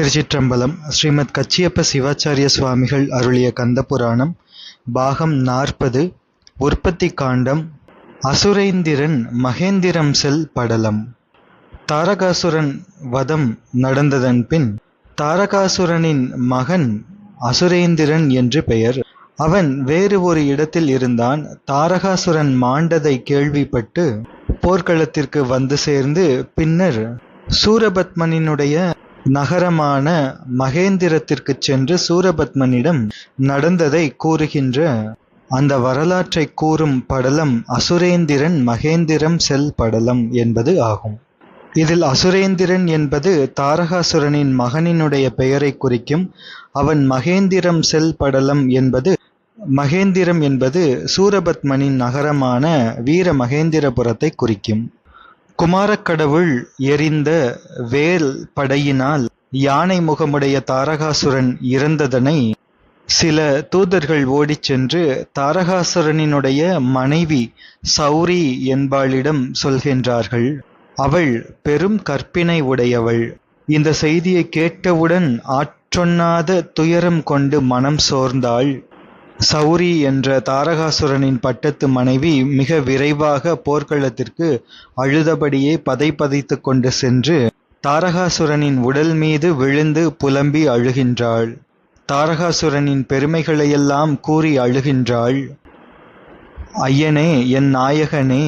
திருச்சிற்றம்பலம் ஸ்ரீமத் கச்சியப்ப சிவாச்சாரிய சுவாமிகள் அருளிய கந்த புராணம் பாகம் நாற்பது உற்பத்தி காண்டம் அசுரேந்திரன் மகேந்திரம் செல் படலம். தாரகாசுரன் வதம் நடந்ததன் பின் தாரகாசுரனின் மகன் அசுரேந்திரன் என்று பெயர். அவன் வேறு ஒரு இடத்தில் இருந்தான். தாரகாசுரன் மாண்டதை கேள்விப்பட்டு போர்க்களத்திற்கு வந்து சேர்ந்து பின்னர் சூரபத்மனினுடைய நகரமான மகேந்திரத்திற்குச் சென்று சூரபத்மனிடம் நடந்ததை கூறுகின்ற அந்த வரலாற்றை கூறும் படலம் அசுரேந்திரன் மகேந்திரம் செல் படலம் என்பது ஆகும். இதில் அசுரேந்திரன் என்பது தாரகாசுரனின் மகனினுடைய பெயரை குறிக்கும் அவன் மகேந்திரம் செல் படலம் என்பது மகேந்திரம் என்பது சூரபத்மனின் நகரமான வீர மகேந்திரபுரத்தை குறிக்கும். குமாரக்கடவுள் எரிந்த வேல் படையினால் யானை முகமுடைய தாரகாசுரன் இறந்ததனை சில தூதர்கள் ஓடிச் சென்று தாரகாசுரனினுடைய மனைவி சௌரி என்பாளிடம் சொல்கின்றார்கள். அவள் பெரும் கற்பினை உடையவள். இந்த செய்தியை கேட்டவுடன் ஆற்றொண்ணாத துயரம் கொண்டு மனம் சோர்ந்தாள். சௌரி என்ற தாரகாசுரனின் பட்டத்து மனைவி மிக விரைவாக போர்க்களத்திற்கு அழுதபடியே பதை பதைத்து கொண்டு சென்று தாரகாசுரனின் உடல் மீது விழுந்து புலம்பி அழுகின்றாள். தாரகாசுரனின் பெருமைகளையெல்லாம் கூறி அழுகின்றாள். ஐயனே என் நாயகனே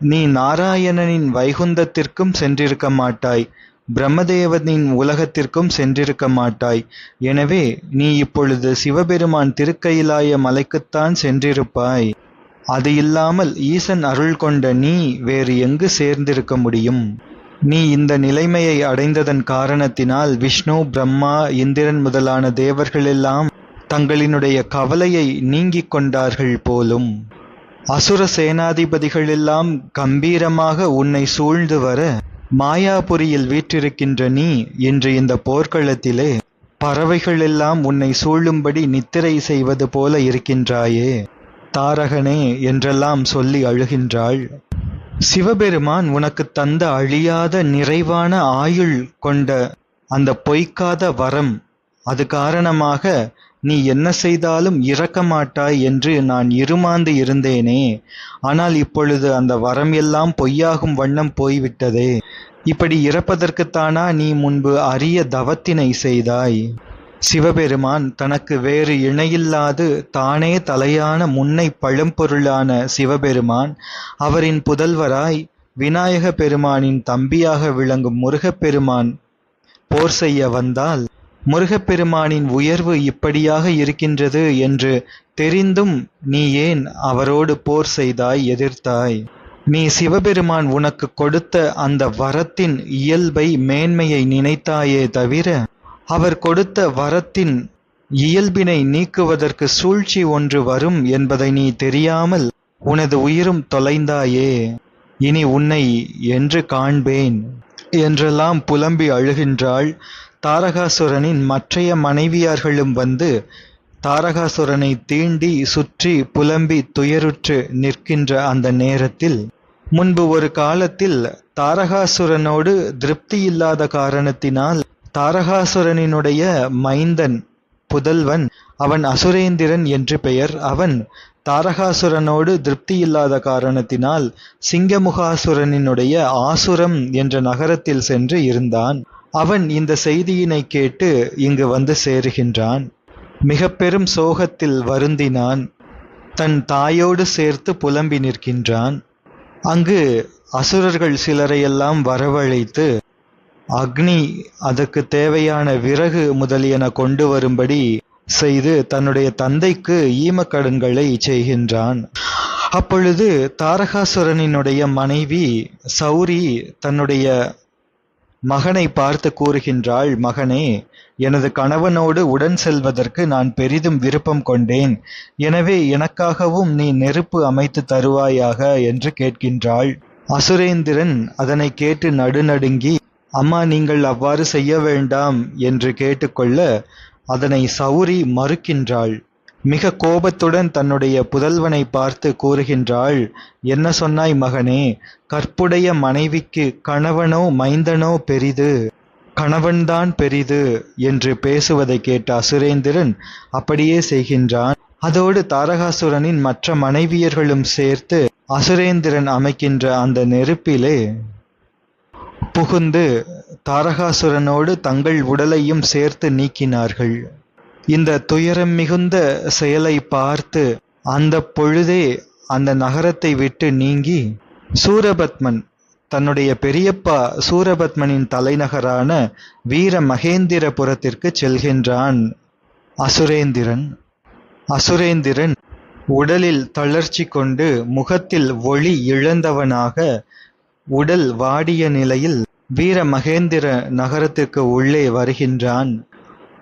நீ நாராயணனின் வைகுந்தத்திற்கும் சென்றிருக்க மாட்டாய். பிரம்மதேவனின் உலகத்திற்கும் சென்றிருக்க மாட்டாய். எனவே நீ இப்பொழுது சிவபெருமான் திருக்கையிலாய மலைக்குத்தான் சென்றிருப்பாய். அது இல்லாமல் ஈசன் அருள் கொண்ட நீ வேறு எங்கு சேர்ந்திருக்க முடியும்? நீ இந்த நிலைமையை அடைந்ததன் காரணத்தினால் விஷ்ணு பிரம்மா இந்திரன் முதலான தேவர்களெல்லாம் தங்களினுடைய கவலையை நீங்கிக் கொண்டார்கள் போலும். அசுர சேனாதிபதிகளெல்லாம் கம்பீரமாக உன்னை சூழ்ந்து வர மாயாபுரியில் வீற்றிருக்கின்ற நீ இன்று இந்த போர்க்களத்திலே பறவைகளெல்லாம் உன்னை சூழும்படி நித்திரை செய்வது போல இருக்கின்றாயே. தாரகனே என்றெல்லாம் சொல்லி அழுகின்றாள். சிவபெருமான் உனக்கு தந்த அழியாத நிறைவான ஆயுள் கொண்ட அந்த பொய்க்காத வரம் அது காரணமாக நீ என்ன செய்தாலும் இறக்க மாட்டாய் என்று நான் இருமாந்து இருந்தேனே. ஆனால் இப்பொழுது அந்த வரம் எல்லாம் பொய்யாகும் வண்ணம் போய்விட்டதே. இப்படி இறப்பதற்குத்தானா நீ முன்பு அரிய தவத்தினை செய்தாய்? சிவபெருமான் தனக்கு வேறு இணையில்லாது தானே தலையான முன்னை பழம்பொருளான சிவபெருமான் அவரின் புதல்வராய் விநாயக பெருமானின் தம்பியாக விளங்கும் முருகப்பெருமான் போர் செய்ய வந்தால் முருகப்பெருமானின் உயர்வு இப்படியாக இருக்கின்றது என்று தெரிந்தும் நீ ஏன் அவரோடு போர் செய்தாய் எதிர்த்தாய்? நீ சிவபெருமான் உனக்கு கொடுத்த அந்த வரத்தின் இயல்பை மேன்மையை நினைத்தாயே தவிர அவர் கொடுத்த வரத்தின் இயல்பினை நீக்குவதற்கு சூழ்ச்சி ஒன்று வரும் என்பதை நீ தெரியாமல் உனது உயிரும் தொலைந்தாயே. இனி உன்னை என்று காண்பேன். என்றெல்லாம் புலம்பி அழுகின்றாள் தாரகாசுரனின் மற்றைய மனைவியார்களும் வந்து தாரகாசுரனை தீண்டி சுற்றி புலம்பி துயருற்று நிற்கின்ற அந்த நேரத்தில் முன்பு ஒரு காலத்தில் தாரகாசுரனோடு திருப்தி இல்லாத காரணத்தினால் தாரகாசுரனினுடைய மைந்தன் புதல்வன் அவன் அசுரேந்திரன் என்று பெயர். அவன் தாரகாசுரனோடு திருப்தி இல்லாத காரணத்தினால் சிங்கமுகாசுரனினுடைய ஆசுரம் என்ற நகரத்தில் சென்று இருந்தான். அவன் இந்த செய்தியினை கேட்டு இங்கு வந்து சேருகின்றான். மிக பெரும் சோகத்தில் வருந்தினான். தன் தாயோடு சேர்த்து புலம்பி நிற்கின்றான். அங்கு அசுரர்கள் சிலரையெல்லாம் வரவழைத்து அக்னி அதற்கு தேவையான விறகு முதலியன கொண்டு வரும்படி செய்து தன்னுடைய தந்தைக்கு ஈமக்கடன்களை செய்கின்றான். அப்பொழுது தாரகாசுரனினுடைய மனைவி சௌரி தன்னுடைய மகனை பார்த்து கூறுகின்றாள் மகனே எனது கணவனோடு உடன் செல்வதற்கு நான் பெரிதும் விருப்பம் கொண்டேன். எனவே எனக்காகவும் நீ நெருப்பு அமைத்து தருவாயாக? என்று கேட்கின்றாள். அசுரேந்திரன் அதனை கேட்டு நடுநடுங்கி அம்மா நீங்கள் அவ்வாறு செய்ய வேண்டாம் என்று கேட்டுக்கொள்ள அதனை சௌரி மறுக்கின்றாள். மிக கோபத்துடன் தன்னுடைய புதல்வனை பார்த்து கூறுகின்றாள் என்ன சொன்னாய் மகனே கற்புடைய மனைவிக்கு கணவனோ மைந்தனோ பெரிது? கணவன்தான் பெரிது? என்று பேசுவதைக் கேட்ட அசுரேந்திரன் அப்படியே செய்கின்றான். அதோடு தாரகாசுரனின் மற்ற மனைவியர்களும் சேர்த்து அசுரேந்திரன் அமைக்கின்ற அந்த நெருப்பிலே புகுந்து தாரகாசுரனோடு தங்கள் உடலையும் சேர்த்து நீக்கினார்கள். இந்த துயரம் மிகுந்த செயலை பார்த்து அந்த பொழுதே அந்த நகரத்தை விட்டு நீங்கி சூரபத்மன் தன்னுடைய பெரியப்பா சூரபத்மனின் தலைநகரான வீர மகேந்திரபுரத்திற்கு செல்கின்றான். அசுரேந்திரன் அசுரேந்திரன் உடலில் தளர்ச்சி கொண்டு முகத்தில் ஒளி இழந்தவனாக உடல் வாடிய நிலையில் வீர மகேந்திர நகரத்திற்கு உள்ளே வருகின்றான்.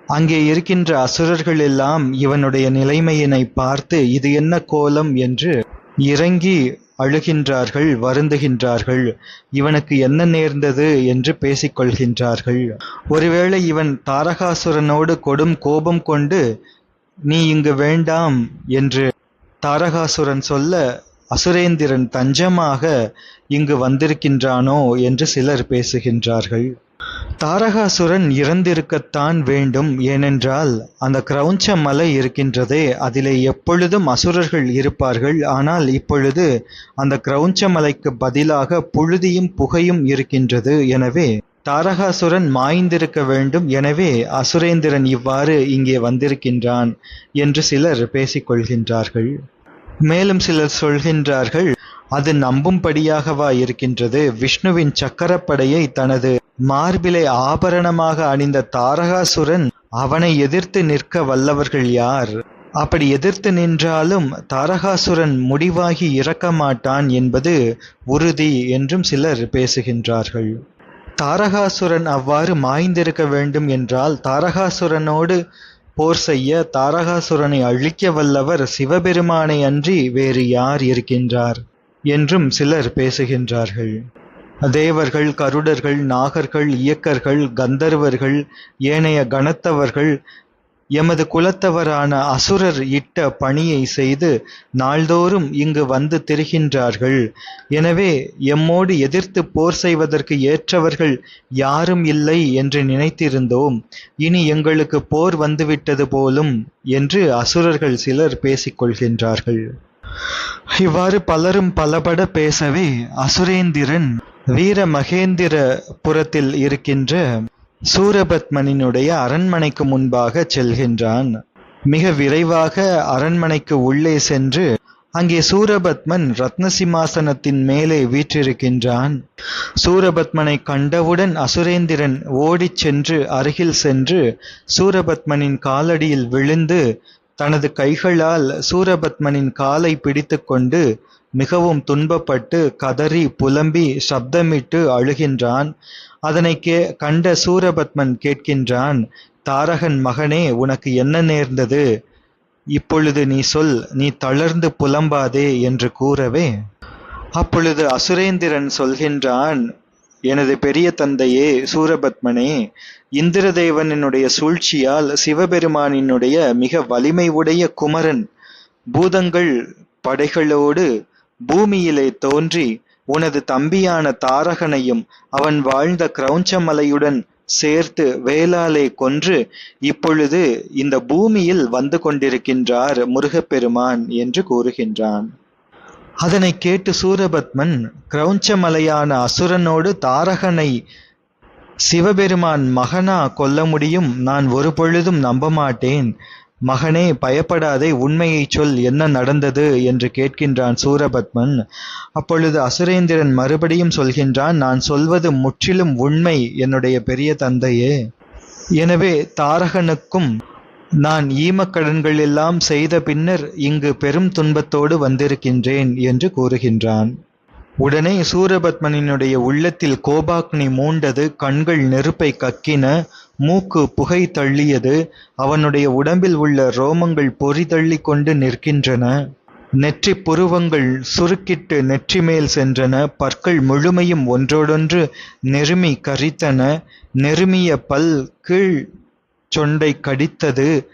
அங்கே இருக்கின்ற அசுரர்கள் எல்லாம் இவனுடைய நிலைமையினை பார்த்து இது என்ன கோலம்? என்று இறங்கி அழுகின்றார்கள் வருந்துகின்றார்கள். இவனுக்கு என்ன நேர்ந்தது? என்று பேசிக்கொள்கின்றார்கள். ஒருவேளை இவன் தாரகாசுரனோடு கொடும் கோபம் கொண்டு நீ இங்கு வேண்டாம் என்று தாரகாசுரன் சொல்ல அசுரேந்திரன் தஞ்சமாக இங்கு வந்திருக்கின்றானோ? என்று சிலர் பேசுகின்றார்கள். தாரகாசுரன் இறந்திருக்கத்தான் வேண்டும் ஏனென்றால் அந்த கிரௌஞ்ச மலை இருக்கின்றதே அதிலே எப்பொழுதும் அசுரர்கள் இருப்பார்கள். ஆனால் இப்பொழுது அந்த கிரௌஞ்ச மலைக்கு பதிலாக புழுதியும் புகையும் இருக்கின்றது. எனவே தாரகாசுரன் மாய்ந்திருக்க வேண்டும். எனவே அசுரேந்திரன் இவ்வாறு இங்கே வந்திருக்கின்றான் என்று சிலர் பேசிக்கொள்கின்றார்கள். மேலும் சிலர் சொல்கின்றார்கள் அது நம்பும்படியாகவா இருக்கின்றது? விஷ்ணுவின் சக்கரப்படையை தனது மார்பிலை ஆபரணமாக அணிந்த தாரகாசுரன் அவனை எதிர்த்து நிற்க வல்லவர்கள் யார்? அப்படி எதிர்த்து நின்றாலும் தாரகாசுரன் முடிவாகி இறக்க மாட்டான் என்பது உறுதி என்றும் சிலர் பேசுகின்றார்கள். தாரகாசுரன் அவ்வாறு மாய்ந்திருக்க வேண்டும் என்றால் தாரகாசுரனோடு போர் செய்ய தாரகாசுரனை அழிக்க வல்லவர் சிவபெருமானை அன்றி வேறு யார் இருக்கின்றார்? என்றும் சிலர் பேசுகின்றார்கள். தேவர்கள் கருடர்கள் நாகர்கள் இயக்கர்கள் கந்தர்வர்கள் ஏனைய கணத்தவர்கள் எமது குலத்தவரான அசுரர் இட்ட பணியை செய்து நாள்தோறும் இங்கு வந்து திரிகின்றார்கள். எனவே எம்மோடு எதிர்த்து போர் செய்வதற்கு ஏற்றவர்கள் யாரும் இல்லை என்று நினைத்திருந்தோம். இனி எங்களுக்கு போர் வந்துவிட்டது போலும் என்று அசுரர்கள் சிலர் பேசிக்கொள்கின்றார்கள். இவ்வாறு பலரும் பலபட பேசவே அசுரேந்திரன் வீர மகேந்திர புறத்தில் இருக்கின்ற சூரபத்மனினுடைய அரண்மனைக்கு முன்பாக செல்கின்றான். மிக விரைவாக அரண்மனைக்கு உள்ளே சென்று அங்கே சூரபத்மன் ரத்ன சிம்மாசனத்தின் மேலே வீற்றிருக்கின்றான். சூரபத்மனை கண்டவுடன் அசுரேந்திரன் ஓடிச் சென்று அருகில் சென்று சூரபத்மனின் காலடியில் விழுந்து தனது கைகளால் சூரபத்மனின் காலை பிடித்துக்கொண்டு மிகவும் துன்பப்பட்டு கதறி புலம்பி சப்தமிட்டு அழுகின்றான். அதனை கே கண்ட சூரபத்மன் கேட்கின்றான் தாரகன் மகனே உனக்கு என்ன நேர்ந்தது? இப்பொழுது நீ சொல் நீ தளர்ந்து புலம்பாதே என்று கூறவே. அப்பொழுது அசுரேந்திரன் சொல்கின்றான் எனது பெரிய தந்தையே சூரபத்மனே இந்திரதேவனினுடைய சூழ்ச்சியால் சிவபெருமானினுடைய மிக வலிமை உடைய குமரன் பூதங்கள் படைகளோடு பூமியிலே தோன்றி உனது தம்பியான தாரகனையும் அவன் வாழ்ந்த கிரௌஞ்சமலையுடன் சேர்த்து வேளாலே கொன்று இப்பொழுது இந்த பூமியில் வந்து கொண்டிருக்கின்றார் முருகப்பெருமான் என்று கூறுகின்றான். அதனை கேட்டு சூரபத்மன் கிரௌஞ்சமலையான அசுரனோடு தாரகனை சிவபெருமான் மகனா கொல்ல முடியும் நான் ஒரு பொழுதும் நம்ப மாட்டேன். மகனே பயப்படாதே உண்மையைச் சொல் என்ன நடந்தது? என்று கேட்கின்றான் சூரபத்மன். அப்பொழுது அசுரேந்திரன் மறுபடியும் சொல்கின்றான் நான் சொல்வது முற்றிலும் உண்மை என்னுடைய பெரிய தந்தையே. எனவே தாரகனுக்கும் நான் ஈமக்கடன்கள் எல்லாம் செய்த பின்னர் இங்கு பெரும் துன்பத்தோடு வந்திருக்கின்றேன் என்று கூறுகின்றான். உடனே சூரபத்மனினுடைய உள்ளத்தில் கோபாக்னி மூண்டது கண்கள் நெருப்பை கக்கின மூக்கு புகை தள்ளியது அவனுடைய உடம்பில் உள்ள ரோமங்கள் பொறி கொண்டு நிற்கின்றன. நெற்றி புருவங்கள் சுருக்கிட்டு நெற்றி மேல் சென்றன பற்கள் முழுமையும் ஒன்றோடொன்று நெருமி கரித்தன நெருமிய பல் கீழ் சொண்டை கடித்தது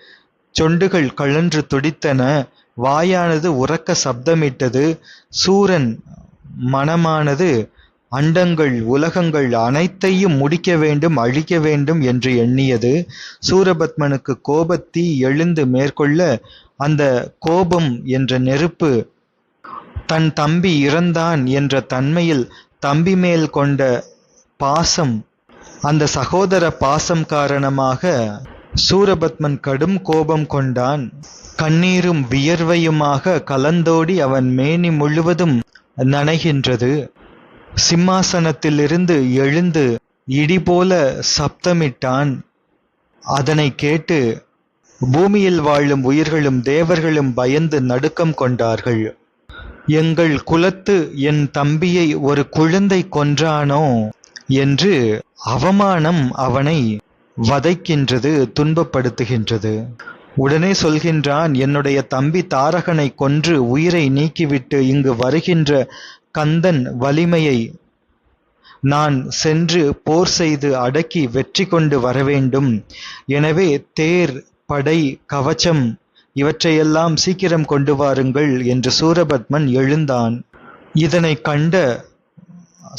சொண்டுகள் கழன்று துடித்தன வாயானது உறக்க சப்தமிட்டது சூரன் மனமானது அண்டங்கள் உலகங்கள் அனைத்தையும் முடிக்க வேண்டும் அழிக்க வேண்டும் என்று எண்ணியது. சூரபத்மனுக்கு கோபத்தீ எழுந்து மேற்கொள்ள அந்த கோபம் என்ற நெருப்பு தன் தம்பி இறந்தான் என்ற தன்மையில் தம்பி மேல் கொண்ட பாசம் அந்த சகோதர பாசம் காரணமாக சூரபத்மன் கடும் கோபம் கொண்டான். கண்ணீரும் வியர்வையுமாக கலந்தோடி அவன் மேனி முழுவதும் நனைகின்றது. சிம்மாசனத்திலிருந்து எழுந்து இடிபோல சப்தமிட்டான். அதனை கேட்டு பூமியில் வாழும் உயிர்களும் தேவர்களும் பயந்து நடுக்கம் கொண்டார்கள். எங்கள் குலத்து என் தம்பியை ஒரு குழந்தை கொன்றானோ? என்று அவமானம் அவனை வதைக்கின்றது துன்பப்படுத்துகின்றது. உடனே சொல்கின்றான் என்னுடைய தம்பி தாரகனை கொன்று உயிரை நீக்கிவிட்டு இங்கு வருகின்ற கந்தன் வலிமையை நான் சென்று போர் செய்து அடக்கி வெற்றி கொண்டு வரவேண்டும். எனவே தேர் படை கவச்சம் இவற்றையெல்லாம் சீக்கிரம் கொண்டு வாருங்கள் என்று சூரபத்மன் எழுந்தான். இதனை கண்ட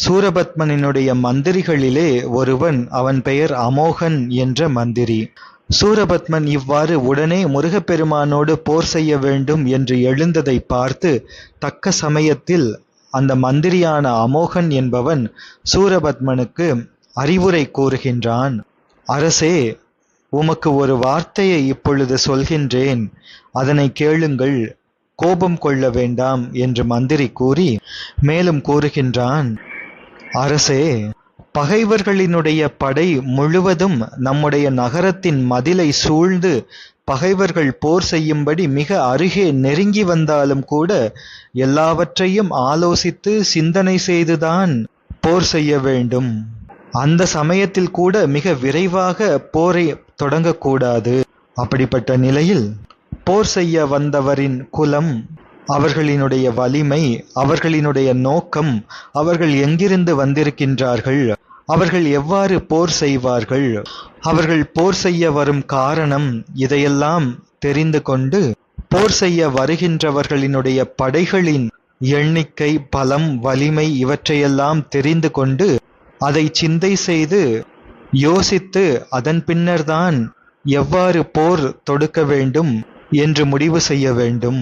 சூரபத்மனினுடைய மந்திரிகளிலே ஒருவன் அவன் பெயர் அமோகன் என்ற மந்திரி. சூரபத்மன் இவ்வாறு உடனே முருகப்பெருமானோடு போர் செய்ய வேண்டும் என்று எழுந்ததை பார்த்து தக்க சமயத்தில் அந்த மந்திரியான அமோகன் என்பவன் சூரபத்மனுக்கு அறிவுரை கூறுகின்றான். அரசே உமக்கு ஒரு வார்த்தையை இப்பொழுது சொல்கின்றேன். அதனை கேளுங்கள். கோபம் கொள்ள வேண்டாம் என்று மந்திரி கூறி மேலும் கூறுகின்றான். அரசே பகைவர்களினுடைய படை முழுவதும் நம்முடைய நகரத்தின் மதிலை சூழ்ந்து பகைவர்கள் போர் செய்யும்படி மிக அருகே நெருங்கி வந்தாலும் கூட எல்லாவற்றையும் ஆலோசித்து சிந்தனை செய்துதான் போர் செய்ய வேண்டும். அந்த சமயத்தில் கூட மிக விரைவாக போரை தொடங்கக்கூடாது. அப்படிப்பட்ட நிலையில் போர் செய்ய வந்தவரின் குலம் அவர்களினுடைய வலிமை அவர்களினுடைய நோக்கம் அவர்கள் எங்கிருந்து வந்திருக்கின்றார்கள் அவர்கள் எவ்வாறு போர் செய்வார்கள் அவர்கள் போர் செய்ய வரும் காரணம் இதையெல்லாம் தெரிந்து கொண்டு போர் செய்ய வருகின்றவர்களினுடைய படைகளின் எண்ணிக்கை பலம் வலிமை இவற்றையெல்லாம் தெரிந்து கொண்டு அதை சிந்தை செய்து யோசித்து அதன் பின்னர்தான் எவ்வாறு போர் தொடுக்க வேண்டும் என்று முடிவு செய்ய வேண்டும்.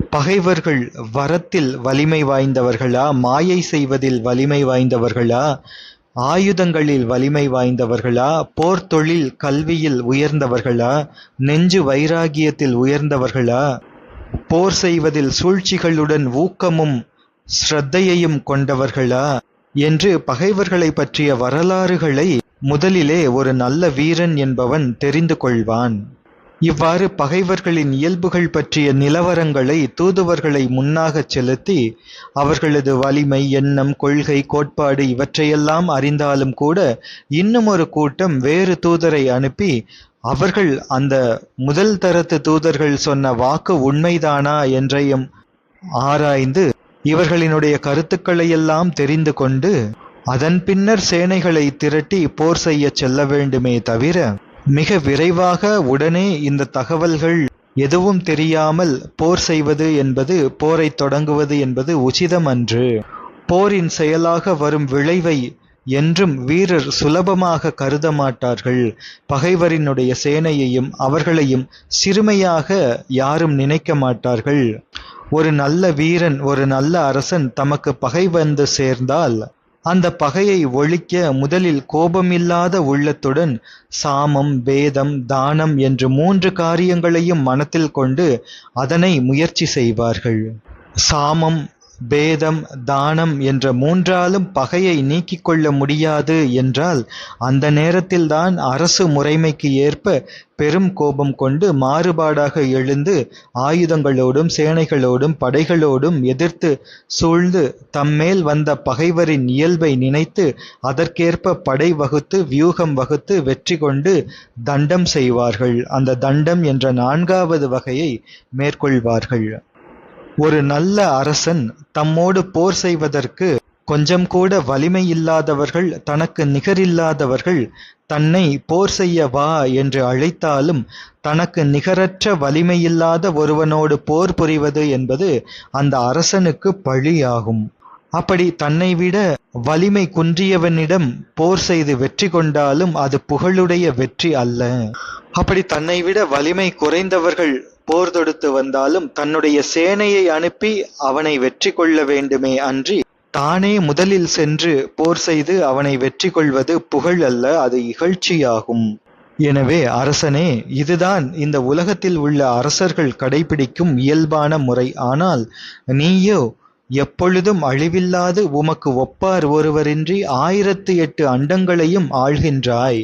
பகைவர்கள் வரத்தில் வலிமை வாய்ந்தவர்களா? மாயை செய்வதில் வலிமை வாய்ந்தவர்களா? ஆயுதங்களில் வலிமை வாய்ந்தவர்களா? போர் தொழில் கல்வியில் உயர்ந்தவர்களா? நெஞ்சு வைராகியத்தில் உயர்ந்தவர்களா? போர் செய்வதில் சூழ்ச்சிகளுடன் ஊக்கமும் ஸ்ரத்தையையும் கொண்டவர்களா? என்று பகைவர்களை பற்றிய வரலாறுகளை முதலிலே ஒரு நல்ல வீரன் என்பவன் தெரிந்து கொள்வான். இவ்வாறு பகைவர்களின் இயல்புகள் பற்றிய நிலவரங்களை தூதுவர்களை முன்னாகச் செலுத்தி அவர்களது வலிமை எண்ணம் கொள்கை கோட்பாடு இவற்றையெல்லாம் அறிந்தாலும் கூட இன்னும் ஒரு கூட்டம் வேறு தூதரை அனுப்பி அவர்கள் அந்த முதல் தரத்து தூதர்கள் சொன்ன வாக்கு உண்மைதானா என்றையும் ஆராய்ந்து இவர்களினுடைய கருத்துக்களையெல்லாம் தெரிந்து கொண்டு அதன் பின்னர் சேனைகளை திரட்டி போர் செய்ய செல்ல வேண்டுமே தவிர மிக விரைவாக உடனே இந்த தகவல்கள் எதுவும் தெரியாமல் போர் செய்வது என்பது போரை தொடங்குவது என்பது உச்சிதமன்று போரின் செயலாக வரும் விளைவை என்றும் வீரர் சுலபமாக கருத மாட்டார்கள். பகைவரினுடைய சேனையையும் அவர்களையும் சிறுமையாக யாரும் நினைக்க மாட்டார்கள். ஒரு நல்ல வீரன் ஒரு நல்ல அரசன் தமக்கு பகை வந்து சேர்ந்தால் அந்த பகையை ஒழிக்க முதலில் கோபமில்லாத உள்ளத்துடன் சாமம் வேதம் தானம் என்று மூன்று காரியங்களையும் மனத்தில் கொண்டு அதனை முயற்சி செய்வார்கள். சாமம் பேதம் தானம் என்ற மூன்றாலும் பகையை நீக்கிக் கொள்ள முடியாது என்றால் அந்த நேரத்தில்தான் அரசு முறைமைக்கு ஏற்ப பெரும் கோபம் கொண்டு மாறுபாடாக எழுந்து ஆயுதங்களோடும் சேனைகளோடும் படைகளோடும் எதிர்த்து சூழ்ந்து தம்மேல் வந்த பகைவரின் இயல்பை நினைத்து அதற்கேற்ப படை வகுத்து வியூகம் வகுத்து வெற்றி கொண்டு தண்டம் செய்வார்கள். அந்த தண்டம் என்ற நான்காவது வகையை மேற்கொள்வார்கள். ஒரு நல்ல அரசன் தம்மோடு போர் செய்வதற்கு கொஞ்சம் கூட வலிமை இல்லாதவர்கள் தனக்கு நிகரில்லாதவர்கள் தன்னை போர் செய்ய வா என்று அழைத்தாலும் தனக்கு நிகரற்ற வலிமையில்லாத ஒருவனோடு போர் புரிவது என்பது அந்த அரசனுக்கு பழியாகும். அப்படி தன்னை விட வலிமை குன்றியவனிடம் போர் செய்து வெற்றி கொண்டாலும் அது புகழுடைய வெற்றி அல்ல. அப்படி தன்னை விட வலிமை குறைந்தவர்கள் போர் தொடுத்து வந்தாலும் தன்னுடைய சேனையை அனுப்பி அவனை வெற்றி கொள்ள வேண்டுமே அன்றி தானே முதலில் சென்று போர் செய்து அவனை வெற்றி கொள்வது புகழ் அல்ல அது இகழ்ச்சியாகும். எனவே அரசனே இதுதான் இந்த உலகத்தில் உள்ள அரசர்கள் கடைபிடிக்கும் இயல்பான முறை. ஆனால் நீயோ எப்பொழுதும் அழிவில்லாது உமக்கு ஒப்பார் ஒருவரின்றி ஆயிரத்து எட்டு அண்டங்களையும் ஆள்கின்றாய்.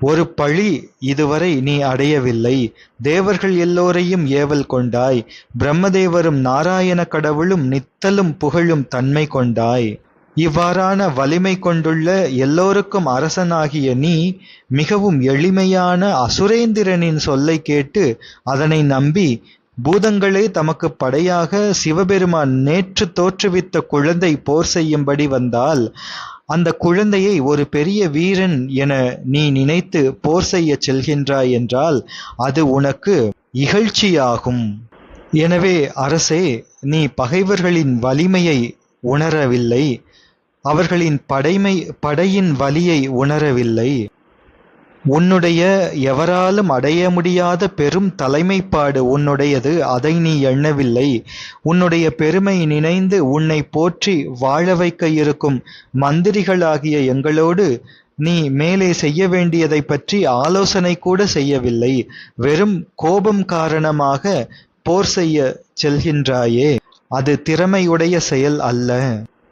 ஒரு பழி இதுவரை நீ அடையவில்லை. தேவர்கள் எல்லோரையும் ஏவல் கொண்டாய். பிரம்மதேவரும் நாராயண கடவுளும் நித்தலும் புகழும் தன்மை கொண்டாய். இவ்வாறான வலிமை கொண்டுள்ள எல்லோருக்கும் அரசனாகிய நீ மிகவும் எளிமையான அசுரேந்திரனின் சொல்லை கேட்டு அதனை நம்பி பூதங்களே தமக்கு படையாக சிவபெருமான் நேற்று தோற்றுவித்த குழந்தை போர் செய்யும்படி வந்தால் அந்த குழந்தையை ஒரு பெரிய வீரன் என நீ நினைத்து போர் செய்ய செல்கின்றாய் என்றால் அது உனக்கு இகழ்ச்சியாகும். எனவே அரசே நீ பகைவர்களின் வலிமையை உணரவில்லை. அவர்களின் படைமை படையின் வலியை உணரவில்லை. உன்னுடைய எவராலும் அடைய முடியாத பெரும் தலைமைப்பாடு உன்னுடையது அதை நீ எண்ணவில்லை. உன்னுடைய பெருமை நினைந்து உன்னை போற்றி வாழ வைக்க இருக்கும் மந்திரிகளாகிய எங்களோடு நீ மேலே செய்ய வேண்டியதை பற்றி ஆலோசனை கூட செய்யவில்லை. வெறும் கோபம் காரணமாக போர் செய்ய செல்கின்றாயே. அது திறமையுடைய செயல் அல்ல.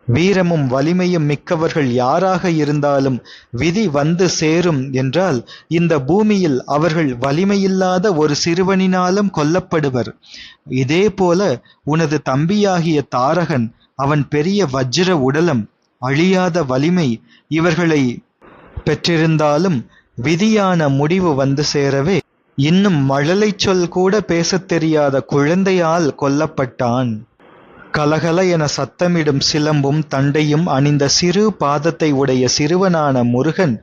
வீரமும் வலிமையும் மிக்கவர்கள் யாராக இருந்தாலும் விதி வந்து சேரும் என்றால் இந்த பூமியில் அவர்கள் வலிமையில்லாத ஒரு சிறுவனினாலும் கொல்லப்படுவர். இதே போல உனது தம்பியாகிய தாரகன் அவன் பெரிய வஜ்ர உடலம் அழியாத வலிமை இவர்களை பெற்றிருந்தாலும் விதியான முடிவு வந்து சேரவே. இன்னும் மழலை சொல் கூட பேசத் தெரியாத குழந்தையால் கொல்லப்பட்டான். கலகல என சத்தமிடும் சிலம்பும் தண்டையும் அணிந்த சிறு பாதத்தை உடைய சிறுவனான முருகன்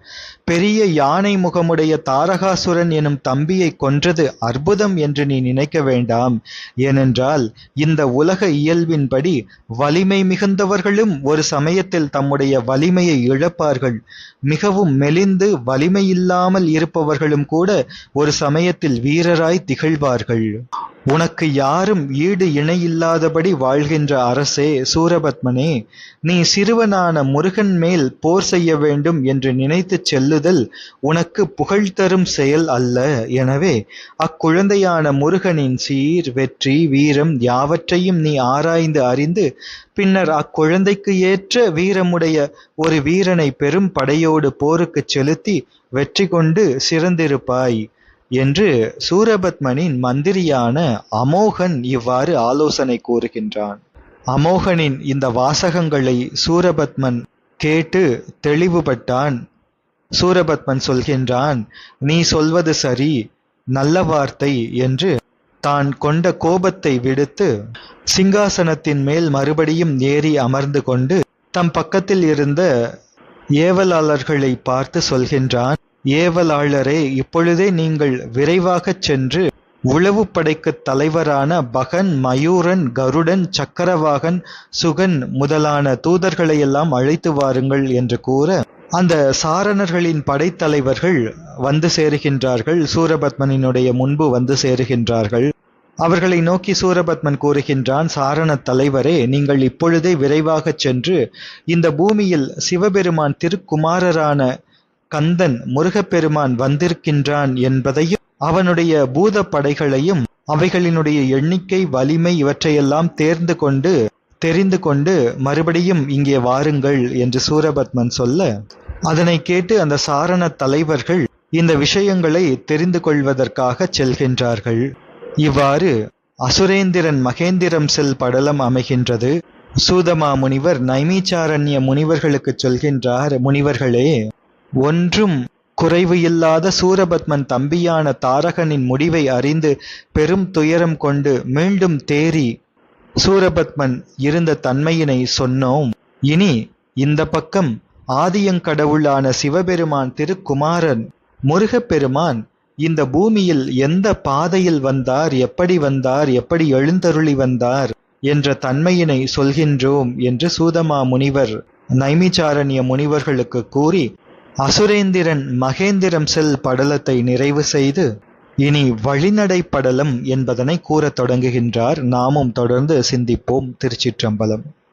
பெரிய யானை முகமுடைய தாரகாசுரன் எனும் தம்பியை கொன்றது அற்புதம் என்று நீ நினைக்க வேண்டாம். ஏனென்றால் இந்த உலக இயல்பின்படி வலிமை மிகுந்தவர்களும் ஒரு சமயத்தில் தம்முடைய வலிமையை இழப்பார்கள். மிகவும் மெலிந்து வலிமையில்லாமல் இருப்பவர்களும் கூட ஒரு சமயத்தில் வீரராய் திகழ்வார்கள். உனக்கு யாரும் ஈடு இணையில்லாதபடி வாழ்கின்ற அரசே சூரபத்மனே நீ சிறுவனான முருகன் மேல் போர் செய்ய வேண்டும் என்று நினைத்துச் செல்லுதல் உனக்கு புகழ் தரும் செயல் அல்ல. எனவே அக்குழந்தையான முருகனின் சீர் வெற்றி வீரம் யாவற்றையும் நீ ஆராய்ந்து அறிந்து பின்னர் அக்குழந்தைக்கு ஏற்ற வீரமுடைய ஒரு வீரனை பெரும் படையோடு போருக்குச் செலுத்தி வெற்றி கொண்டு சிறந்திருப்பாய். என்று சூரபத்மனின் மந்திரியான அமோகன் இவ்வாறு ஆலோசனை கூறுகின்றான். அமோகனின் இந்த வாசகங்களை சூரபத்மன் கேட்டு தெளிவுபட்டான். சூரபத்மன் சொல்கின்றான் நீ சொல்வது சரி நல்ல வார்த்தை என்று தான் கொண்ட கோபத்தை விடுத்து சிங்காசனத்தின் மேல் மறுபடியும் ஏறி அமர்ந்து கொண்டு தம் பக்கத்தில் இருந்த ஏவலாளர்களை பார்த்து சொல்கின்றான் ஏவலாளரே இப்பொழுதே நீங்கள் விரைவாகச் சென்று உளவு படைக்குத் தலைவரான பகன் மயூரன் கருடன் சக்கரவாகன் சுகன் முதலான தூதர்களையெல்லாம் அழைத்து வாருங்கள் என்று கூற அந்த சாரணர்களின் படைத்தலைவர்கள் வந்து சேருகின்றார்கள். சூரபத்மனினுடைய முன்பு வந்து சேருகின்றார்கள். அவர்களை நோக்கி சூரபத்மன் கூறுகின்றான் சாரண தலைவரே நீங்கள் இப்பொழுதே விரைவாகச் சென்று இந்த பூமியில் சிவபெருமான் திருக்குமாரரான கந்தன் முருகப்பெருமான் வந்திருக்கின்றான் என்பதையும் அவனுடைய பூத படைகளையும் அவைகளினுடைய எண்ணிக்கை வலிமை இவற்றையெல்லாம் தேர்ந்து கொண்டு தெரிந்து கொண்டு மறுபடியும் இங்கே வாருங்கள் என்று சூரபத்மன் சொல்ல அதனை கேட்டு அந்த சாரண தலைவர்கள் இந்த விஷயங்களை தெரிந்து கொள்வதற்காக செல்கின்றார்கள். இவ்வாறு அசுரேந்திரன் மகேந்திரம் செல் படலம் அமைகின்றது. சூதமா முனிவர் நைமீச்சாரண்ய முனிவர்களுக்கு சொல்கின்றார் முனிவர்களே ஒன்றும் குறைவு இல்லாத சூரபத்மன் தம்பியான தாரகனின் முடிவை அறிந்து பெரும் துயரம் கொண்டு மீண்டும் தேறி சூரபத்மன் இருந்த தன்மையினை சொன்னோம். இனி இந்த பக்கம் ஆதியங்கடவுளான சிவபெருமான் திருக்குமாரன் முருகப்பெருமான் இந்த பூமியில் எந்த பாதையில் வந்தார் எப்படி வந்தார் எப்படி எழுந்தருளி வந்தார் என்ற தன்மையினை சொல்கின்றோம் என்று சூதமா முனிவர் நைமிச்சாரண்ய முனிவர்களுக்கு கூறி அசுரேந்திரன் மகேந்திரம் செல் படலத்தை நிறைவு செய்து இனி வழிநடை படலம் என்பதனை கூறத் தொடங்குகின்றார். நாமும் தொடர்ந்து சிந்திப்போம் திருச்சிற்றம்பலம்.